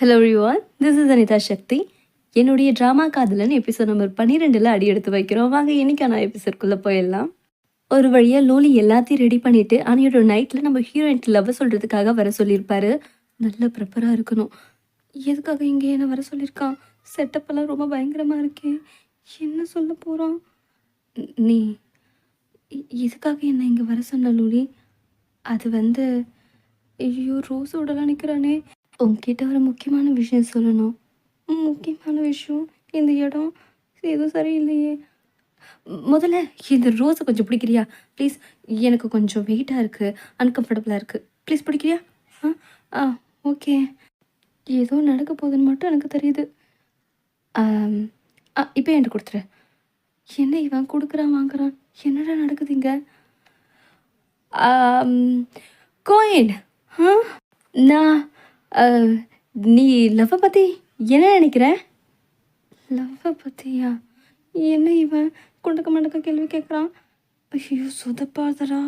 Hello Rivaan this is Anitha Sakthi என்னுடைய drama காதலன் episode number பன்னிரெண்டில் அடி எடுத்து வைக்கிறோம். வாங்க இன்னைக்கான எபிசோட்குள்ளே போயிடலாம். ஒரு வழியாக லோலி எல்லாத்தையும் ரெடி பண்ணிவிட்டு அன்னையோட நைட்டில் நம்ம ஹீரோயின் லவ் சொல்கிறதுக்காக வர சொல்லியிருப்பாரு. நல்ல ப்ரிப்பராக இருக்கணும். எதுக்காக இங்கே என்ன வர சொல்லியிருக்கான்? செட்டப் எல்லாம் ரொம்ப பயங்கரமாக இருக்கே. என்ன சொல்ல போகிறான் நீ எதுக்காக என்ன இங்கே வர சொன்ன லோலி? அது வந்து ஐயோ ரோஸோடலாம் நிற்கிறானே உங்ககிட்ட ஒரு முக்கியமான விஷயம் சொல்லணும். ம், முக்கியமான விஷயம். இந்த இடம். எதுவும் சரியில்லையே. முதல்ல இந்த ரோஸை கொஞ்சம் பிடிக்கிறியா? ப்ளீஸ் எனக்கு கொஞ்சம் வெயிட்டாக இருக்குது அன்கம்ஃபர்டபுளாக இருக்குது ப்ளீஸ் பிடிக்கிறியா? ஆ ஆ ஓகே ஏதோ நடக்க போகுதுன்னு மட்டும் எனக்கு தெரியுது. ஆ இப்போ என்கிட்ட கொடுத்துரு. என்ன இவன் கொடுக்குறான் வாங்குறான்? என்னடா நடக்குது இங்கே? கோயின் ஆ நான் நீ லவ்வை பற்றி என்ன நினைக்கிற? லவ்வை பற்றியா என்ன இவன் குண்டக்க மண்டக்க கேள்வி கேட்குறான் ஐயோ சொதப்பாதரா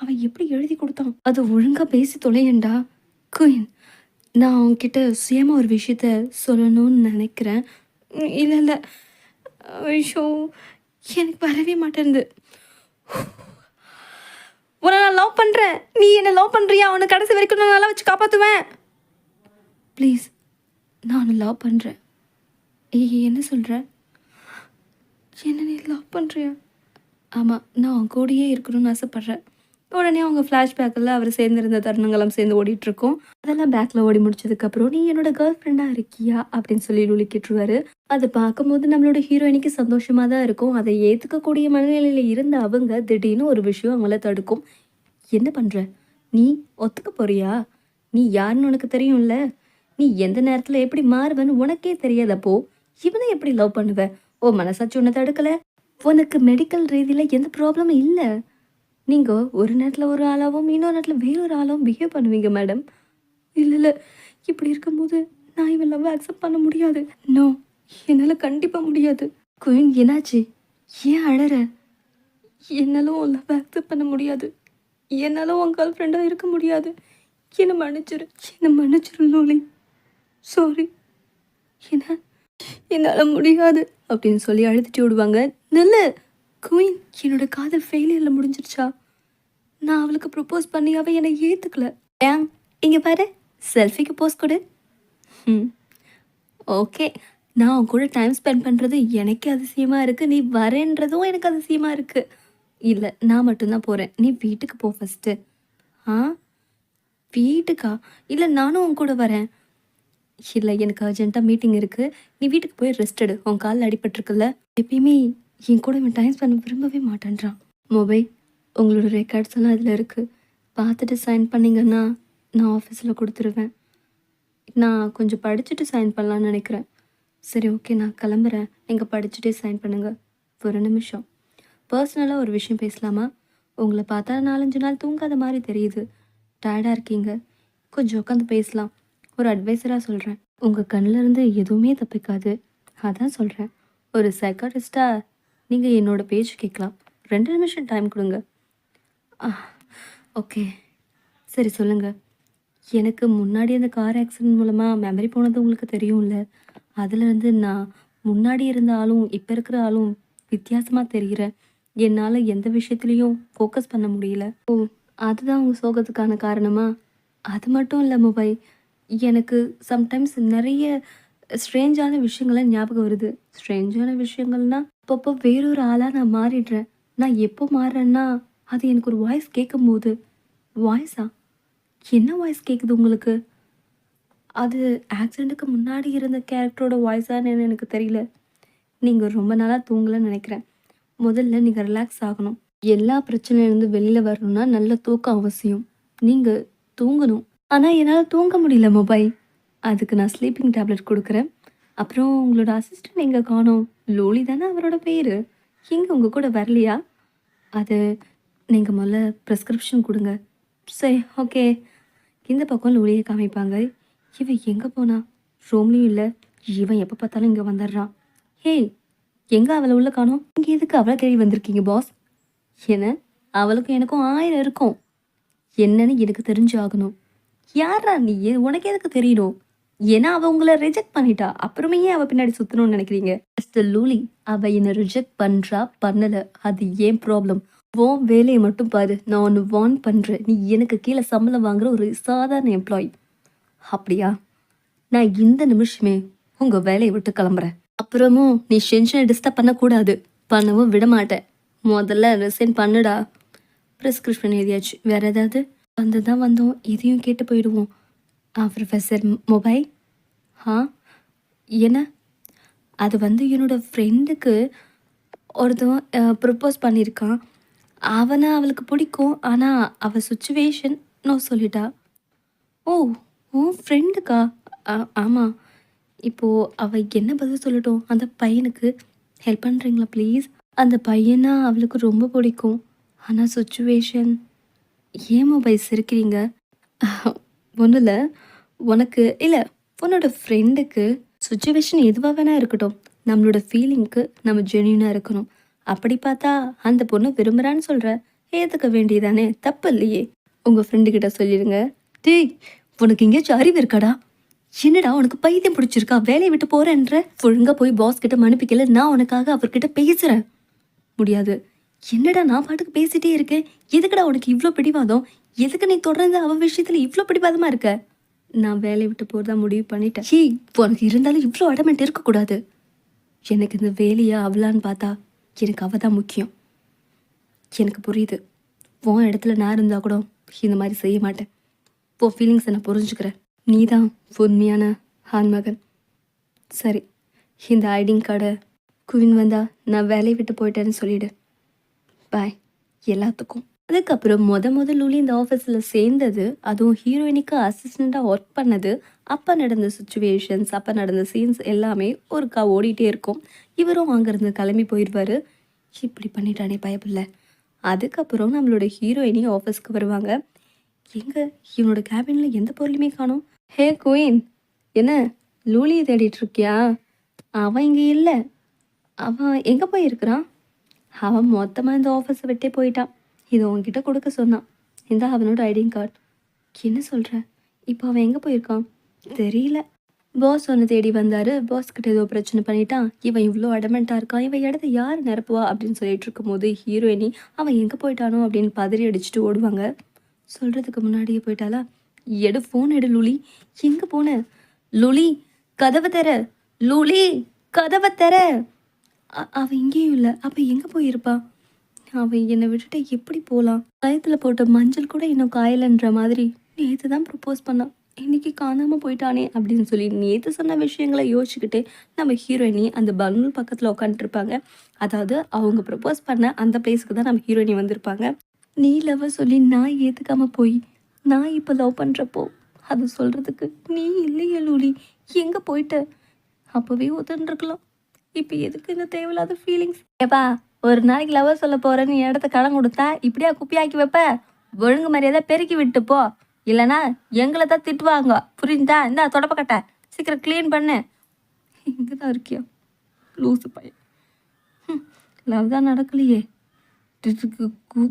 அவன் எப்படி எழுதி கொடுத்தான்? அது ஒழுங்காக பேசி தொலையண்டா. குயின் நான் அவன்கிட்ட சுயமாக ஒரு விஷயத்த சொல்லணும்னு நினைக்கிறேன். இல்லை இல்லை. ஐயோ எனக்கு வரவே மாட்டேங்குது உன்னை நான் லவ் பண்ணுறேன் நீ என்னை லவ் பண்ணுறியா அவனை கடைசி வரைக்கும் நான் நல்லா வச்சு காப்பாற்றுவேன் ப்ளீஸ் நான் லவ் பண்ணுறேன் ஏய் என்ன சொல்கிற என்ன நீ லவ் பண்ணுறியா ஆமாம் நான் அவன் கூடயே இருக்கணும்னு ஆசைப்பட்றேன். உடனே அவங்க ஃப்ளாஷ்பேக்கில் அவர் சேர்ந்திருந்த தருணங்கள்லாம் சேர்ந்து ஓடிட்டுருக்கோம். அதெல்லாம் பேக்கில் ஓடி முடிச்சதுக்கப்புறம் நீ என்னோட கேர்ள் ஃப்ரெண்டாக இருக்கியா? அப்படின்னு சொல்லி லூலி கேட்டுருவாரு அதை பார்க்கும்போது நம்மளோட ஹீரோயினிக்கு சந்தோஷமாக தான் இருக்கும். அதை ஏற்றுக்கக்கூடிய மனநிலையில் இருந்த அவங்க திடீர்னு ஒரு விஷயம் அவங்கள தடுக்கும். என்ன பண்ணுற நீ ஒத்துக்க போறியா? நீ யாருன்னு உனக்கு தெரியும்ல? நீ எந்த நேரத்தில் எப்படி மாறுவன்னு உனக்கே தெரியாதப்போ இவனை எப்படி லவ் பண்ணுவ? ஓ மனசாச்சு உன்னை தடுக்கல? உனக்கு மெடிக்கல் ரீதியில் எந்த ப்ராப்ளமும் இல்லை. நீங்கள் ஒரு நேரத்தில் ஒரு ஆளாகவும் இன்னொரு நேரத்தில் வேறொரு ஆளாகவும் பிஹேவ் பண்ணுவீங்க மேடம் இல்லை இல்லை. இப்படி இருக்கும்போது நான் இவன் லவ் அக்செப்ட் பண்ண முடியாது. நோ என்னால் கண்டிப்பாக முடியாது. குயின் என்னாச்சு? ஏன் அழற? என்னாலும் உன் லவ் அக்செப்ட் பண்ண முடியாது. என்னாலும் உன் கேர்ள் ஃப்ரெண்டாக இருக்க முடியாது. என்னை மன்னிச்சிரு. என்னை மன்னிச்சிரு லோலி. சாரி என்ன என்னால் முடியாது அப்படின்னு சொல்லி அழுதுட்டு விடுவாங்க. நல்ல குயின் என்னோட காதல் ஃபெயிலியரில் முடிஞ்சிருச்சா? நான் அவளுக்கு ப்ரப்போஸ் பண்ணி அவள் என்னை ஏற்றுக்கல ஏன்? இங்கே பாரு செல்ஃபிக்கு போஸ் கொடு. ம். ஓகே நான் உன் கூட டைம் ஸ்பெண்ட் பண்ணுறது எனக்கு அதிசயமாக இருக்குது நீ வரேன்றதும் எனக்கு அதிசயமாக இருக்குது இல்லை நான் மட்டும்தான் போகிறேன் நீ வீட்டுக்கு போ ஃபஸ்ட்டு ஆ? வீட்டுக்கா? இல்லை நானும் உன் கூட வரேன். இல்லை எனக்கு அர்ஜென்ட்டாக மீட்டிங் இருக்குது நீ வீட்டுக்கு போய் ரெஸ்ட் எடு. உன் காலில் அடிபட்டிருக்குல்ல. எப்பயுமே என் கூட இவன் டைம் ஸ்பெண்ட் விரும்பவே மாட்டேன்றான். மொபைல் உங்களோட ரெக்கார்ட்ஸ் எல்லாம் இதில் இருக்குது பார்த்துட்டு சைன் பண்ணிங்கன்னா நான் ஆஃபீஸில் கொடுத்துருவேன். நான் கொஞ்சம் படிச்சுட்டு சைன் பண்ணலான்னு நினைக்கிறேன். சரி ஓகே நான் கிளம்புறேன். நீங்கள் படிச்சுட்டே சைன் பண்ணுங்கள் ஒரு நிமிஷம். பர்சனலாக ஒரு விஷயம் பேசலாமா? உங்களை பார்த்தா நாலஞ்சு நாள் தூங்காத மாதிரி தெரியுது. டயர்டாக இருக்கீங்க. கொஞ்சம் உட்காந்து பேசலாம். ஒரு அட்வைஸராக சொல்கிறேன் உங்கள் கண்ணில் இருந்து எதுவுமே தப்பிக்காது. அதான் சொல்கிறேன் ஒரு சைக்காட்டிஸ்ட்டாக நீங்கள் என்னோடய பேச்சு கேட்கலாம். ரெண்டு நிமிஷம் டைம் கொடுங்க. ஓகே சரி சொல்லுங்கள் எனக்கு முன்னாடி அந்த கார் ஆக்சிடென்ட் மூலமாக மெமரி போனது உங்களுக்கு தெரியும்ல? அதுலேருந்து நான் முன்னாடி இருந்த ஆளும் இப்போ இருக்கிற ஆளும் வித்தியாசமாக தெரிகிறேன். என்னால் எந்த விஷயத்துலேயும் ஃபோக்கஸ் பண்ண முடியல. ஓ அதுதான் உங்கள் சோகத்துக்கான காரணமா? அது மட்டும் இல்லை மொபைல். எனக்கு சம்டைம்ஸ் நிறைய ஸ்ட்ரேஞ்சான விஷயங்கள்லாம் ஞாபகம் வருது. ஸ்ட்ரேஞ்சான விஷயங்கள்னா அப்பப்போ வேறொரு ஆளாக நான் மாறிடுறேன். நான் எப்போ மாறுறேன்னா அது எனக்கு ஒரு வாய்ஸ் கேட்கும்போது வாய்ஸா என்ன வாய்ஸ் கேட்குது உங்களுக்கு? அது ஆக்சிடெண்ட்டுக்கு முன்னாடி இருந்த கேரக்டரோட வாய்ஸான்னு எனக்கு தெரியல. நீங்கள் ரொம்ப நாளாக தூங்கலன்னு நினைக்கிறேன். முதல்ல நீங்கள் ரிலாக்ஸ் ஆகணும். எல்லா பிரச்சனையிலேருந்து வெளியில் வரணும்னா நல்ல தூக்கம் அவசியம். நீங்கள் தூங்கணும். ஆனால் என்னால் தூங்க முடியல மொபைல். அதுக்கு நான் ஸ்லீப்பிங் டேப்லெட் கொடுக்குறேன். அப்புறம் உங்களோட அசிஸ்டன்ட் எங்கே காணோம்? லோலி தானே அவரோட பேர்? எங்கே உங்கள் கூட வரலையா? அது நீங்கள் முதல்ல ப்ரெஸ்கிரிப்ஷன் கொடுங்க. சரி ஓகே இந்த பக்கம் லோலியை காமிப்பாங்க. இவன் எங்கே போனா? ரூம்லேயும் இல்லை. இவன் எப்போ பார்த்தாலும் இங்கே வந்துடுறான். ஹே எங்கே அவளை உள்ள காணோம்? இங்கே எதுக்கு அவளை தேடி வந்திருக்கீங்க பாஸ் என்ன? அவளுக்கும் எனக்கும் ஆயிரம் இருக்கும். என்னன்னு எனக்கு தெரிஞ்சு ஆகணும். யாரா நீ? உனக்கு எதுக்கு தெரியணும் ஏன்னா அவ உங்களை ரிஜெக்ட் பண்ணிட்டா. அப்புறமே ஏன் அவ பின்னாடி சுத்தணும்னு நினைக்கிறீங்க. மிஸ்டர் லூலி அவ என்னை ரிஜெக்ட் பண்றா பண்ணல. அது ஏன் ப்ராப்ளம் உன் வேலையை மட்டும் பாரு. நான் ஒன்று வார்ன் பண்ணுறேன் நீ எனக்கு கீழே சம்பளம் வாங்குற ஒரு சாதாரண எம்ப்ளாயி அப்படியா? நான் இந்த நிமிஷமே உங்கள் வேலையை விட்டு கிளம்புறேன். அப்புறமும் நீ சென்ஷனை டிஸ்டர்ப் பண்ணக்கூடாது. பண்ணவும் விட மாட்டேன் முதல்ல ரிசைன் பண்ணுடா. ப்ரிஸ்கிரிப்ஷன் எழுதியாச்சு. வேற ஏதாவது? வந்து தான் வந்தோம். இதையும் கேட்டு போயிடுவோம். ஆ ப்ரொஃபஸர் மொபைல் ஆ என்ன? அது வந்து என்னோடய ஃப்ரெண்டுக்கு ஒருத்தன் ப்ரப்போஸ் பண்ணியிருக்கான். அவனை அவளுக்கு பிடிக்கும். ஆனால் அவள் சுச்சுவேஷன் நோ சொல்லிட்டா. ஓ உன் ஃப்ரெண்டுக்கா ஆமாம் இப்போது அவள் என்ன பதில் சொல்லட்டும்? அந்த பையனுக்கு ஹெல்ப் பண்ணுறீங்களா ப்ளீஸ் அந்த பையனா அவளுக்கு ரொம்ப பிடிக்கும். ஆனால் சுச்சுவேஷன் ஏன் மொபைல் சிரிக்கிறீங்க? ஒன்றும் இல்லை உனக்கு இல்லை உன்னோட ஃப்ரெண்டுக்கு சுச்சுவேஷன் எதுவாக வேணா இருக்கட்டும். நம்மளோட ஃபீலிங்க்கு நம்ம ஜென்யூனாக இருக்கணும். அப்படி பார்த்தா அந்த பொண்ணு விரும்புகிறான்னு சொல்கிற ஏற்றுக்க வேண்டியதானே? தப்பு இல்லையே. உங்கள் ஃப்ரெண்டுக்கிட்ட சொல்லிடுங்க. டேய் உனக்கு எங்கேயாச்சும் அறிவு இருக்காடா? என்னடா உனக்கு பைத்தியம் பிடிச்சிருக்கா? வேலையை விட்டு போகிறேன்ற ஒழுங்காக போய் பாஸ் கிட்ட மனுப்பிக்கல நான் உனக்காக அவர்கிட்ட பேசுகிறேன் முடியாது. என்னடா நான் பாட்டுக்கு பேசிட்டே இருக்கேன்? எதுக்குடா உனக்கு இவ்வளோ பிடிவாதம்? எதுக்கு நீ தொடர்ந்து அவ விஷயத்துல இவ்வளோ பிடிவாதமா இருக்க? நான் வேலையை விட்டு போறதா முடிவு பண்ணிட்டேன். ஹீ உனக்கு இருந்தாலும் இவ்வளோ அடமெண்ட் இருக்கக்கூடாது. எனக்கு இந்த வேலையா அவளான்னு பார்த்தா எனக்கு அவ தான் முக்கியம். எனக்கு புரியுது. உன் இடத்துல நான் இருந்தா கூட இந்த மாதிரி செய்ய மாட்டேன். உன் ஃபீலிங்ஸை நான் புரிஞ்சுக்கிறேன். நீ தான் உண்மையான ஆண்மகன். சரி இந்த ஐடிங் கார்டை குவின் வந்தா நான் வேலையை விட்டு போயிட்டேன்னு சொல்லிடு. பாய் எல்லாத்துக்கும். அதுக்கப்புறம் முத முத லூலி இந்த ஆஃபீஸில் சேர்ந்தது. அதுவும் ஹீரோயினுக்கு அசிஸ்டண்ட்டாக ஒர்க் பண்ணது. அப்போ நடந்த சுச்சுவேஷன்ஸ் அப்போ நடந்த சீன்ஸ் எல்லாமே ஒருக்கா ஓடிட்டே இருக்கும். இவரும் அங்கேருந்து கிளம்பி போயிடுவார். இப்படி பண்ணிட்டானே பயப்பில்லை அதுக்கப்புறம் நம்மளோட ஹீரோயினி ஆஃபீஸ்க்கு வருவாங்க. எங்கே? இவனோட கேபினில் எந்த பொருளுமே காணும். ஹே குயின் என்ன? லூலியை தேடிட்டு இருக்கியா? அவன் இங்கே இல்லை. அவன் எங்கே போயிருக்கிறான்? அவன் மொத்தமாக இந்த ஆஃபீஸை விட்டே போயிட்டான். இது உன்கிட்ட கொடுக்க சொன்னான். இந்த அவனோட ஐடிங் கார்டு என்ன சொல்கிற இப்போ அவன் எங்கே போயிருக்கான்? தெரியல. பாஸ் ஒன்று தேடி வந்தார். பாஸ் கிட்ட ஏதோ பிரச்சனை பண்ணிட்டான். இவன் இவ்வளோ அடமெண்ட்டாக இருக்கான். இவன் இடத்த யார் நிரப்புவா அப்படின்னு சொல்லிட்டு இருக்கும்போது ஹீரோயினி அவன் எங்கே போயிட்டானோ அப்படின்னு பதறி அடிச்சுட்டு ஓடுவாங்க. சொல்கிறதுக்கு முன்னாடியே போயிட்டாளா? எடு ஃபோன் எடு லுலி. எங்கே போன? லுலி கதவை தர லுலி கதவை தர அ- இங்கேயும் இல்லை. அப்போ எங்கே போயிருப்பா? அவள் என்னை விட்டுட்டு எப்படி போகலாம் கயத்தில் போட்ட மஞ்சள் கூட இன்னும் காயலன்ற மாதிரி நேற்று தான் ப்ரப்போஸ் பண்ணான் இன்னைக்கு காணாமல் போயிட்டானே அப்படின்னு சொல்லி நேற்று சொன்ன விஷயங்களை யோசிச்சுக்கிட்டு நம்ம ஹீரோயினி அந்த பலூன் பக்கத்தில் உட்காந்துருப்பாங்க அதாவது அவங்க ப்ரப்போஸ் பண்ண அந்த பிளேஸுக்கு தான் நம்ம ஹீரோயினி வந்திருப்பாங்க. நீ லவ் சொல்லி நான் ஏற்றுக்காமல் போய் நான் இப்போ லவ் பண்ணுறப்போ அது சொல்கிறதுக்கு நீ இல்லையே லூலி. எங்கே போயிட்ட? அப்போவே ஒத்துருக்கலாம் இப்போ எதுக்கு இந்த தேவையில்லாத ஃபீலிங்ஸ் ஏப்பா ஒரு நாளைக்கு லவ் சொல்ல போகிறேன்னு இடத்த கடன் கொடுத்தா இப்படியா குப்பியாக்கி வைப்ப? ஒழுங்கு மரியாதை பெருக்கி விட்டு போ. இல்லைனா எங்களை தான் திட்டுவாங்க. புரியுதா இந்தா தொடப்பக்கட்டை சீக்கிரம் க்ளீன் பண்ணு. இங்கே தான் இருக்கியா? லூசு பையன். லவ் தான் நடக்கலையே.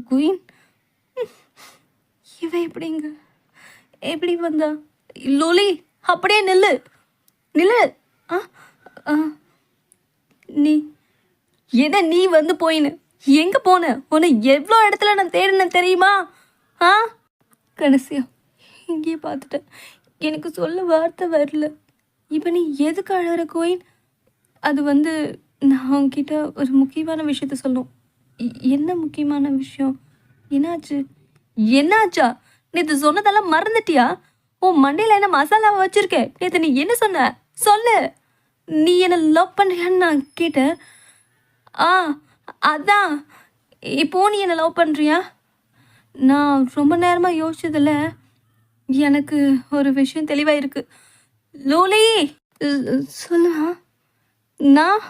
குயின் இவன் எப்படிங்க? எப்படி வந்தா? லோலி அப்படியே நில்லு. நில்லு. ஆ ஆ. நீ. என்ன நீ வந்து போயின்னு? எங்கே போன? உன்னை எவ்வளோ இடத்துல நான் தேடினேன் தெரியுமா? ஆ? கடைசியா இங்கேயே பார்த்துட்டேன். எனக்கு சொல்ல வார்த்தை வரல. இப்போ நீ எதுக்கு அழகிற கோயின்? அது வந்து நான் உங்ககிட்ட ஒரு முக்கியமான விஷயத்த சொல்லணும். என்ன முக்கியமான விஷயம்? என்னாச்சு? என்னாச்சா? நேற்று சொன்னதெல்லாம் மறந்துட்டியா? உன் மண்டையில் என்ன மசாலாவை வச்சுருக்கேன் நேற்று நீ என்ன சொன்ன? சொல்லு. நீ என்னை லவ் பண்ணுறியான்னு நான் கேட்டேன். ஆ அதான். இப்போ நீ என்னை லவ் பண்ணுறியா நான் ரொம்ப நேரமாக யோசிச்சதில் எனக்கு ஒரு விஷயம் தெளிவாக இருக்குது லோலி சொல்லுமா? நான்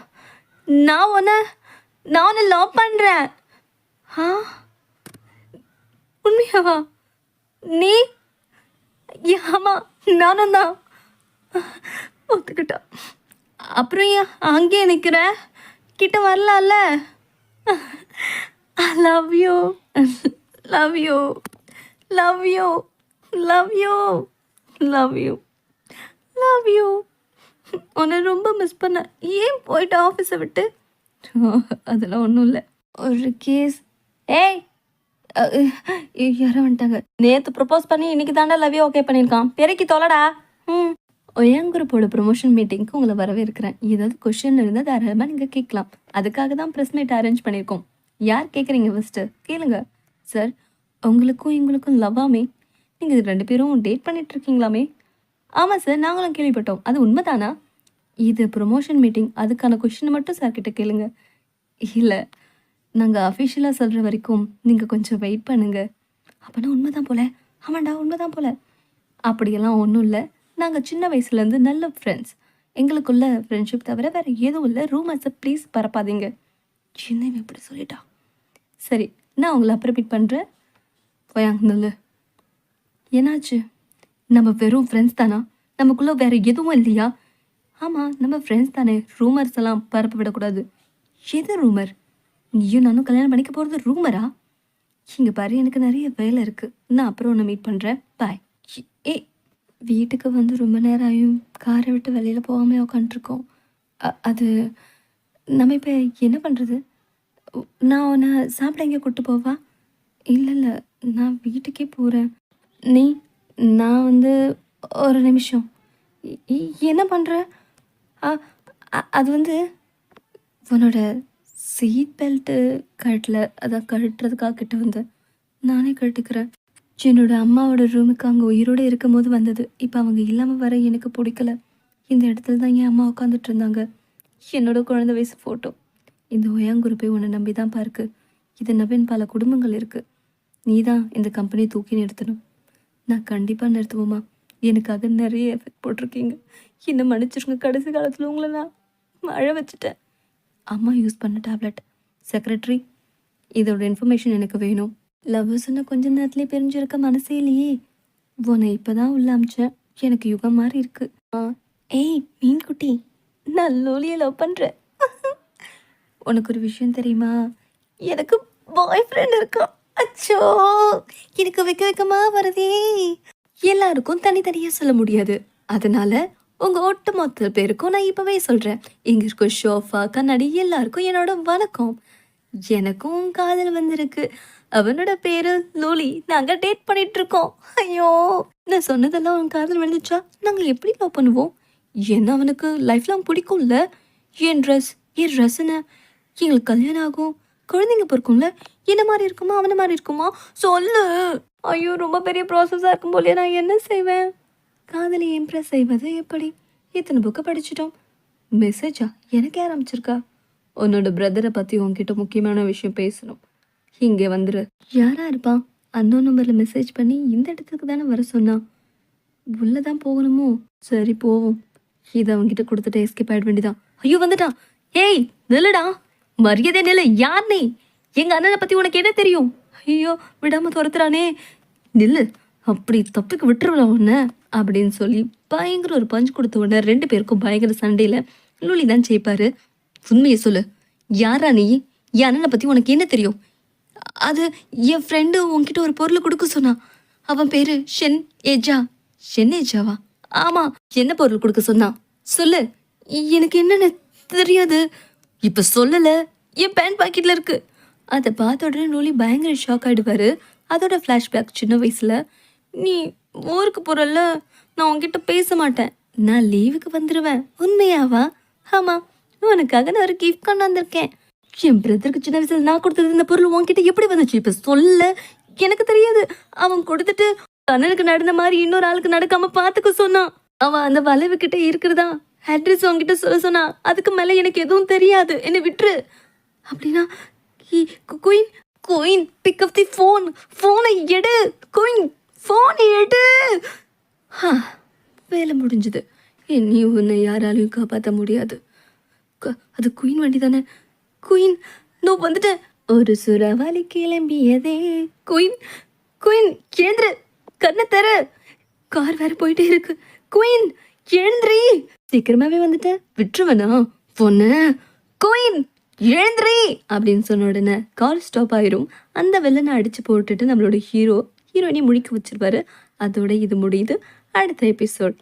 நான் உன்னை நான் உன்னை லவ் பண்ணுறேன் ஆ? உண்மையாவா? நீ? ஆமாம் நானும் தான். ஒத்துக்கிட்டா அப்புறம் ஏன் அங்கேயே நிற்கிற கிட்ட வரலாம்ல. Love you love you love you love you love you love you உன்னை ரொம்ப மிஸ் பண்ண ஏன் போயிட்டு ஆஃபீஸை விட்டு? அதெல்லாம் ஒன்றும் இல்லை. ஒரு கேஸ் ஏய் யாரோ வந்துட்டாங்க. நேற்று ப்ரப்போஸ் பண்ணி இன்னைக்கு தாண்டா லவ் ஓகே பண்ணியிருக்கான். பெருக்கி தொலைடா. ம். ஒயங்குரப்போட ப்ரொமோஷன் மீட்டிங்க்கு உங்களை வரவேற்கிறேன். ஏதாவது கொஷின் இருந்தால் தாராளமாக நீங்கள் கேட்கலாம். அதுக்காக தான் ப்ரெஸ் மீட் அரேஞ்ச் பண்ணியிருக்கோம். யார் கேட்குறீங்க ஃபஸ்ட்டு கேளுங்க. சார் உங்களுக்கும் எங்களுக்கும் லவ்வாமே நீங்கள் இது ரெண்டு பேரும் டேட் பண்ணிட்டு இருக்கீங்களாமே? ஆமாம் சார் நாங்களும் கேள்விப்பட்டோம். அது உண்மைதானா? இது ப்ரொமோஷன் மீட்டிங் அதுக்கான கொஷினை மட்டும் சார் கிட்டே கேளுங்க. இல்லை நாங்கள் அஃபிஷியலாக சொல்கிற வரைக்கும் நீங்கள் கொஞ்சம் வெயிட் பண்ணுங்க. அப்போனா உண்மைதான் போல. ஆமாண்டா உண்மைதான் போல. அப்படியெல்லாம் ஒன்றும் இல்லை. நாங்கள் சின்ன வயசுலேருந்து நல்ல ஃப்ரெண்ட்ஸ் எங்களுக்குள்ள ஃப்ரெண்ட்ஷிப் தவிர வேறு எதுவும் இல்லை. ரூமர்ஸை ப்ளீஸ் பரப்பாதீங்க. சின்ன இப்படி சொல்லிட்டா. சரி நான் உங்களை அப்புறம் மீட் பண்ணுறேன் ஒயாங் நல்லு. என்னாச்சு? நம்ம வெறும் ஃப்ரெண்ட்ஸ் தானா? நமக்குள்ளே வேறு எதுவும் இல்லையா? ஆமாம் நம்ம ஃப்ரெண்ட்ஸ் தானே. ரூமர்ஸ் எல்லாம் பரப்ப விடக்கூடாது. எது ரூமர் நீயும் நானும் கல்யாணம் பண்ணிக்க போகிறது ரூமரா இங்கே பாரு எனக்கு நிறைய வேலை இருக்குது நான் அப்புறம் ஒன்று மீட் பண்ணுறேன் பாய் ஏ வீட்டுக்கு வந்து ரொம்ப நேரம் ஆகியும் காரை விட்டு வெளியில் போகாமல் உக்காண்ட்ருக்கோம் அது நம்ம இப்போ என்ன பண்ணுறது நான் உன்னை சாப்பிட எங்கே கூப்பிட்டு போவா? இல்லை இல்லை நான் வீட்டுக்கே போகிறேன் நீ நான் வந்து ஒரு நிமிஷம். என்ன பண்ணுற அது வந்து உன்னோட சீட் பெல்ட்டு கழட்டல அதான் கழட்டுறதுக்காக கிட்ட வந்து நானே கழட்டுக்கிறேன். என்னோட அம்மாவோட ரூமுக்கு அவங்க உயிரோடு இருக்கும் போது வந்தது. இப்போ அவங்க இல்லாமல் வர எனக்கு பிடிக்கல. இந்த இடத்துல தான் என் அம்மா உட்காந்துட்டு இருந்தாங்க. என்னோட குழந்தை வயசு ஃபோட்டோ இந்த ஒயாங்குருப்பை உன்னை நம்பி தான் பார்க்கு. இதை நம்பின் பல குடும்பங்கள் இருக்குது நீ தான் இந்த கம்பெனியை தூக்கி நிறுத்தணும். நான் கண்டிப்பாக நிறுத்துவோமா? எனக்காக நிறைய எஃபெக்ட் போட்டிருக்கீங்க. என்ன மன்னிச்சிருங்க. கடைசி காலத்தில் உங்களை நான் மழ வச்சுட்டேன். அம்மா யூஸ் பண்ண டேப்லெட் செக்ரட்டரி இதோட இன்ஃபர்மேஷன் எனக்கு வேணும். லவ்வர்ஸ்னு கொஞ்ச நேரத்துலேயே பிரிஞ்சிருக்க மனசே இல்லையே. உன்னை இப்போ தான் உள்ள அமிச்சேன் எனக்கு யுகம் மாதிரி இருக்கு. ஆ. ஏய் மீன் குட்டி நான் லோலியை லவ் பண்ணுறேன் உனக்கு ஒரு விஷயம் தெரியுமா? எனக்கு பாய் ஃப்ரெண்ட் இருக்கான் அச்சோ எனக்கு வைக்க வைக்கமா வருதே. எல்லாருக்கும் தனித்தனியாக சொல்ல முடியாது. அதனால உங்க ஒட்டுமொத்த பேருக்கும் நான் இப்பவே சொல்றேன். இங்க இருக்க ஷோஃபா கண்ணாடி எல்லாருக்கும் என்னோட வணக்கம். எனக்கும் காதல் வந்திருக்கு. அவனோட பேரு லூலி. நாங்க டேட் பண்ணிட்டு இருக்கோம் ஐயோ. நான் சொன்னதெல்லாம் அவன் காதல் விழுந்துச்சா? நாங்க எப்படி லவ் பண்ணுவோம்? என்ன அவனுக்கு லைஃப் லாங் பிடிக்கும்ல? என் ட்ரெஸ் என் ட்ரெஸ் என்ன? எங்களுக்கு கல்யாணம் ஆகும். குழந்தைங்க பிறக்கும்ல? என்ன மாதிரி இருக்குமா? அவனை மாதிரி இருக்குமா? சொல்லு. ஐயோ ரொம்ப பெரிய ப்ராசஸாக இருக்கும் போலே நான் என்ன செய்வேன்? காதலை இம்ப்ரெஸ் செய்வது எப்படி? இத்தனை புக்கை படிச்சிட்டோம். மெசேஜா எனக்கு ஆரம்பிச்சிருக்கா உன்னோட பிரதரை பற்றி உன்கிட்ட முக்கியமான விஷயம் பேசணும். இங்கே வந்துரு. யாரா இருப்பான் அந்த நம்பரில் மெசேஜ் பண்ணி இந்த இடத்துக்கு தானே வர சொன்னான் உள்ளே தான் போகணுமோ? சரி போவோம். இதை அவன்கிட்ட கொடுத்துட்டு எஸ்கேப் ஆயிட வேண்டிதான் ஐயோ வந்துட்டான். ஏய் நில்லுடா. மரியாதை நில யார் நீ? எங்க அண்ணனை பத்தி உனக்கு என்ன தெரியும்? ஐயோ விடாம துரத்துறானே. நில்லு. அப்படி தப்புக்கு விட்டுருவலாம் உன்ன? அப்படின்னு சொல்லி பயங்கர ஒரு பஞ்ச் கொடுத்த உடனே ரெண்டு பேருக்கும் பயங்கர சண்டையில லூலி தான் ஜெயிப்பாரு. உண்மையை சொல்லு. யாரா நீ? என் அண்ணனை பத்தி உனக்கு என்ன தெரியும்? அது என் ஃப்ரெண்டு உன்கிட்ட ஒரு பொருள் கொடுக்க சொன்னான். அவன் பேரு ஷென் ஏஜா. ஷென் ஏஜாவா? ஆமா என்ன பொருள் கொடுக்க சொன்னான்? சொல்லு. எனக்கு என்னன்னு தெரியாது. இப்ப சொல்லல. என் பேண்ட் பாக்கெட்ல இருக்கு. அதை பார்த்த உடனே நூலி பயங்கர ஷாக் ஆயிடுவாரு. அதோட ஃப்ளாஷ்பேக் சின்ன வயசுல. நீ ஊருக்கு போறல்ல நான் உன்கிட்ட பேச மாட்டேன். நான் லீவுக்கு வந்துடுவேன் உண்மையாவா? ஆமா. உனக்காக நான் ஒரு கிஃப்ட் கொண்டு வந்திருக்கேன். என் பிரதருக்கு சின்ன வயசுல நான் கொடுத்தது இந்த பொருள் உன்கிட்ட எப்படி வந்துச்சு? இப்ப சொல்ல எனக்கு தெரியாது. அவன் கொடுத்துட்டு கண்ணனுக்கு நடந்த மாதிரி இன்னொரு ஆளுக்கு நடக்காம பாத்துக்க சொன்னான். அவன் அந்த வளைவு கிட்ட இருக்கிறதா? அட்ரஸ் உன்கிட்ட சொல்ல சொன்னா அதுக்கு மேல எனக்கு எதுவும் தெரியாது. என்னை விட்டுரு. அப்படின்னா queen queen pick up the phone ஃபோனை எடு. குயின் ஃபோனை எடு. ஹா, வேலை முடிஞ்சுது. என்னையும் உன்னை யாராலையும் காப்பாற்ற முடியாது. அது குயின் வண்டி தானே? குயின் நோ வந்துட்டேன் ஒரு சுறவாலி கிளம்பியதே. குயின் குயின் எழுந்துரு கண்ணை தர. கார் வேற போயிட்டே இருக்கு. குயின் எழுந்திரி சீக்கிரமாவே வந்துட்டேன் விட்டுருவனா பொண்ணு. குயின் எழுந்திரி அப்படின்னு சொன்ன உடனே கார் ஸ்டாப் ஆயிரும். அந்த வெள்ளனை அடிச்சு போட்டுட்டு நம்மளோட ஹீரோ ஹீரோயினை முழிக்க வச்சிருப்பாரு அதோட இது முடியுது. அடுத்த எபிசோட்